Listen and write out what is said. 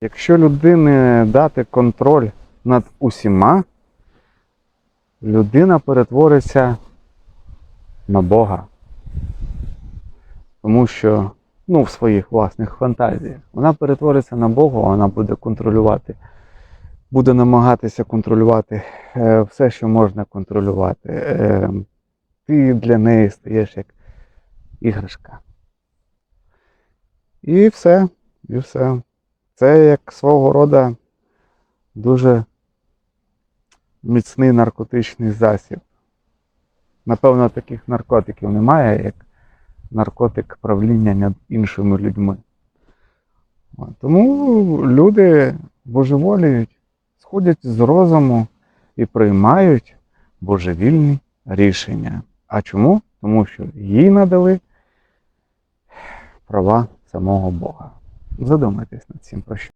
Якщо людині дати контроль над усіма, людина перетвориться на Бога. Тому що, ну, в своїх власних фантазіях, вона перетвориться на Бога, вона буде контролювати, буде намагатися контролювати е, все, що можна контролювати. Е, ти для неї стаєш як іграшка. І все, і все. Це як свого роду дуже міцний наркотичний засіб. Напевно, таких наркотиків немає, як наркотик правління над іншими людьми. Тому люди божеволіють, сходять з розуму і приймають божевільні рішення. А чому? Тому що їй надали права самого Бога. Задумайтесь над цим про що.